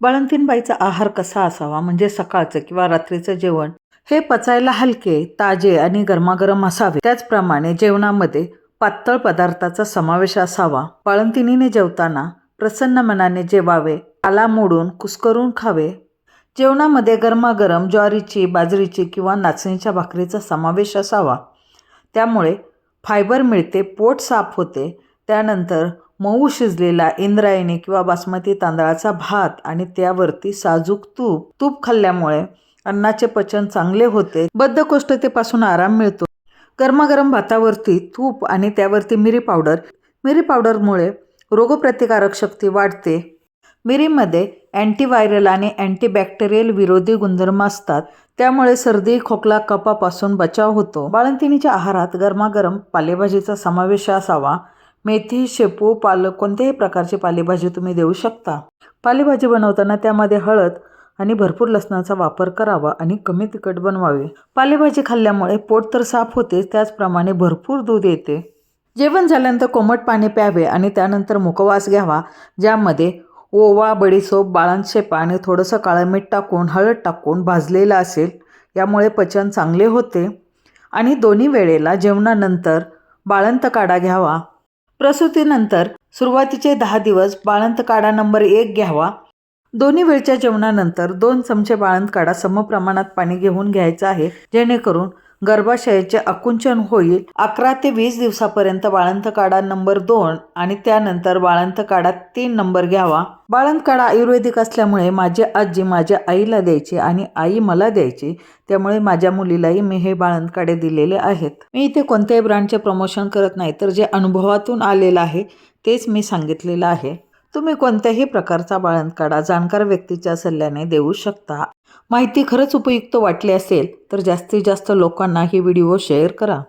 बाळंतीणबाईचा आहार कसा असावा? म्हणजे सकाळचं किंवा रात्रीचं जेवण? हे पचायला हलके ताजे आणि गरमागरम असावे. त्याचप्रमाणे जेवणामध्ये पातळ पदार्थाचा समावेश असावा. बाळंतिणीने जेवताना प्रसन्न मनाने जेवावे आला मोडून कुस्करून खावे. जेवणामध्ये गरमागरम ज्वारीची बाजरीची किंवा नाचणीच्या भाकरीचा समावेश असावा. त्यामुळे फायबर मिळते पोट साफ होते. त्यानंतर मऊ शिजलेला इंद्रायणी किंवा बासमती तांदळाचा भात आणि त्यावरती साजूक तूप तूप खाल्ल्यामुळे अन्नाचे पचन चांगले होते. बद्धकोष्ठतेपासून आराम मिळतो. गरमागरम भातावरती तूप आणि त्यावरती मिरी पावडर. मिरी पावडरमुळे रोगप्रतिकारक शक्ती वाढते. मिरीमध्ये अँटीव्हायरल आणि अँटीबॅक्टेरियल विरोधी गुणधर्म असतात. त्यामुळे सर्दी खोकला कपापासून बचाव होतो. बाळंतिणीच्या आहारात गरमागरम पालेभाजीचा समावेश असावा. मेथी शेपू पालक कोणत्याही प्रकारची पालेभाजी तुम्ही देऊ शकता. पालेभाजी बनवताना त्यामध्ये हळद आणि भरपूर लसणाचा वापर करावा आणि कमी तिखट बनवावे. पालेभाजी खाल्ल्यामुळे पोट तर साफ होते त्याचप्रमाणे भरपूर दूध येते. जेवण झाल्यानंतर कोमट पाणी प्यावे आणि त्यानंतर मुखवास घ्यावा ज्यामध्ये ओवा बडीसोप बाळांशेपा आणि थोडंसं काळं मीठ टाकून हळद टाकून भाजलेलं असेल यामुळे पचन चांगले होते. आणि दोन्ही वेळेला जेवणानंतर बाळंत काढा घ्यावा. प्रसूतीनंतर सुरुवातीचे दहा दिवस बाळंत काढा नंबर एक घ्यावा. दोन्ही वेळच्या जेवणानंतर दोन चमचे बाळंत काढा समप्रमाणात पाणी घेऊन घ्यायचं आहे जेणेकरून गर्भाशयाचे आकुंचन होईल. अकरा ते वीस दिवसापर्यंत बाळंत काढा नंबर दोन आणि त्यानंतर बाळंत काढा तीन नंबर घ्यावा. बाळंत काढा आयुर्वेदिक असल्यामुळे माझी आजी माझ्या आईला द्यायची आणि आई मला द्यायची. त्यामुळे माझ्या मुलीलाही मी हे बाळंत काढे दिलेले आहेत. मी इथे कोणत्याही ब्रँडचे प्रमोशन करत नाही तर जे अनुभवातून आलेलं आहे तेच मी सांगितलेलं आहे. तुम्ही कोणत्याही प्रकारचा बाळंतकाडा जाणकार व्यक्तीच्या सल्ल्याने देऊ शकता. माहिती खरंच उपयुक्त वाटली असेल तर जास्तीत जास्त लोकांना ही व्हिडिओ शेअर करा.